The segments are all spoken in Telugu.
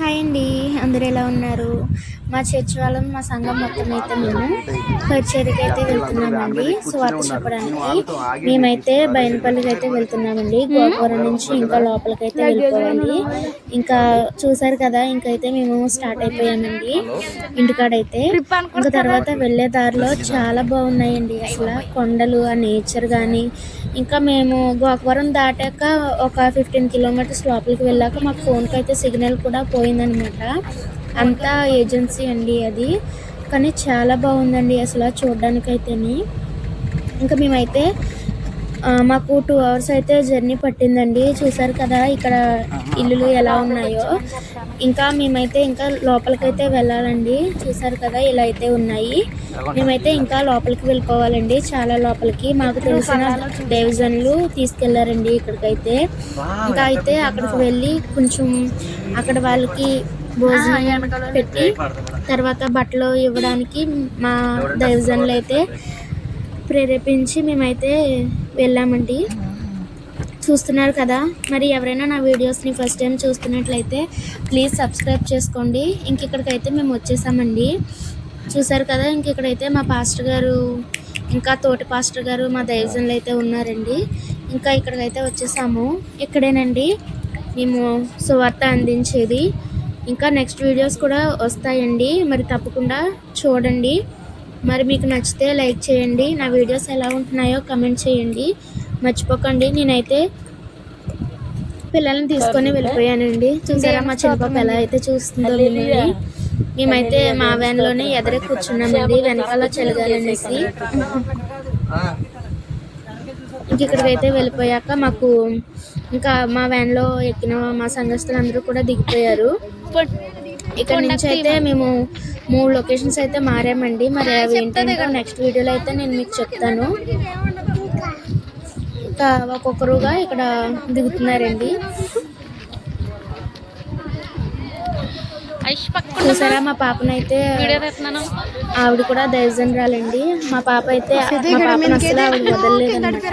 హాయ్ అండి. అందరు ఎలా ఉన్నారు? మా చర్చ్ వాళ్ళం మా సంఘం మొత్తం అయితే మేము పరిచర్కి అయితే వెళ్తున్నామండి. స్వార్థ చెప్పడానికి మేమైతే బయనపల్లికి అయితే వెళ్తున్నామండి. గోపురం నుంచి ఇంకా లోపలికి అయితే వెళ్ళిపోవాలి ఇంకా చూసారు కదా ఇంకైతే మేము స్టార్ట్ అయిపోయామండి ఇంటికాడైతే. ఇంకా తర్వాత వెళ్ళే దారిలో చాలా బాగున్నాయండి అసలు కొండలు ఆ నేచర్ కానీ ఇంకా మేము గోకవరం దాటాక ఒక ఫిఫ్టీన్ కిలోమీటర్స్ లోపలికి వెళ్ళాక మాకు ఫోన్కి అయితే సిగ్నల్ కూడా అయిపోయిందనమాట అంతా ఏజెన్సీ అండి అది. కానీ చాలా బాగుందండి అసలు చూడడానికైతేని. ఇంకా మేమైతే మాకు టూ అవర్స్ అయితే జర్నీ పట్టిందండి. చూసారు కదా ఇక్కడ ఇల్లులు ఎలా ఉన్నాయో. ఇంకా మేమైతే ఇంకా లోపలికైతే వెళ్ళాలండి. చూసారు కదా ఇలా అయితే ఉన్నాయి. మేమైతే ఇంకా లోపలికి వెళ్ళిపోవాలండి. చాలా లోపలికి. మాకు తెలిసిన డివిజన్లు తీసుకెళ్ళారండి ఇక్కడికైతే. ఇంకా అయితే అక్కడికి వెళ్ళి కొంచెం అక్కడ వాళ్ళకి భోజనం పెట్టి తర్వాత బట్టలు ఇవ్వడానికి మా దైవజనులు అయితే ప్రేరేపించి మేమైతే వెళ్ళామండి. చూస్తున్నారు కదా. మరి ఎవరైనా నా వీడియోస్ని ఫస్ట్ టైం చూస్తున్నట్లయితే ప్లీజ్ సబ్స్క్రైబ్ చేసుకోండి. ఇంక ఇక్కడికైతే మేము వచ్చేసామండి. చూసారు కదా ఇంక ఇక్కడైతే మా పాస్టర్ గారు ఇంకా తోటి పాస్టర్ గారు మా దైవజనులు అయితే ఉన్నారండి. ఇంకా ఇక్కడికైతే వచ్చేసాము. ఇక్కడేనండి. మేము సువార్త అందించేది. ఇంకా నెక్స్ట్ వీడియోస్ కూడా వస్తాయండి. మరి తప్పకుండా చూడండి. మరి మీకు నచ్చితే లైక్ చేయండి. నా వీడియోస్ ఎలా ఉంటున్నాయో కమెంట్ చేయండి. మర్చిపోకండి. నేనైతే పిల్లల్ని తీసుకొని వెళ్ళిపోయానండి. చూసారా మా చిన్న పాప ఎలా అయితే చూస్తుందో మిమ్మల్ని మేమైతే మా వ్యాన్లోనే ఎదరే కూర్చున్నామండి. వెనకాల చెలగాలనేసి. ఇంక ఇక్కడికైతే వెళ్ళిపోయాక మాకు ఇంకా మా వ్యాన్లో ఎక్కిన మా సంఘస్థులందరూ కూడా దిగిపోయారు. ఇక్కడ నుంచి అయితే మేము మూడు లొకేషన్స్ అయితే మారామండి. మరి అవి ఏంటంటే నెక్స్ట్ వీడియోలో అయితే నేను మీకు చెప్తాను. ఇంకా ఒక్కొక్కరుగా ఇక్కడ దిగుతున్నారండి. చూసారా? మా పాపనైతే వీడియో తెస్తున్నాను. ఆవిడ కూడా దైవజనరాలండి. మా పాప అయితే మా పాపను అసలు ఆవిడ వదలలేదన్నమాట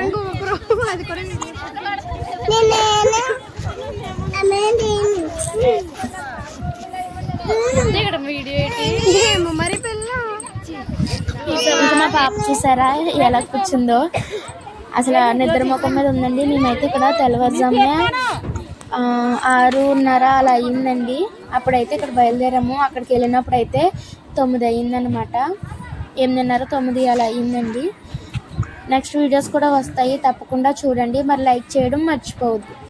వీడియో మా పాప చూసారా? ఎలా కూర్చుందో. అసలు నిద్ర ముఖం మీద ఉందండి. మేమైతే ఇక్కడ తెల్లవారుజామునే ఆరున్నర అలా అయ్యిందండి. అప్పుడైతే ఇక్కడ బయలుదేరాము. అక్కడికి వెళ్ళినప్పుడు అయితే తొమ్మిది అయ్యిందనమాట ఎనిమిదిన్నర తొమ్మిది అలా అయ్యిందండి. నెక్స్ట్ వీడియోస్ కూడా వస్తాయి. తప్పకుండా చూడండి. మరి లైక్ చేయడం మర్చిపోవద్దు.